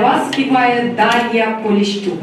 Вас співає Дар'я Поліщук.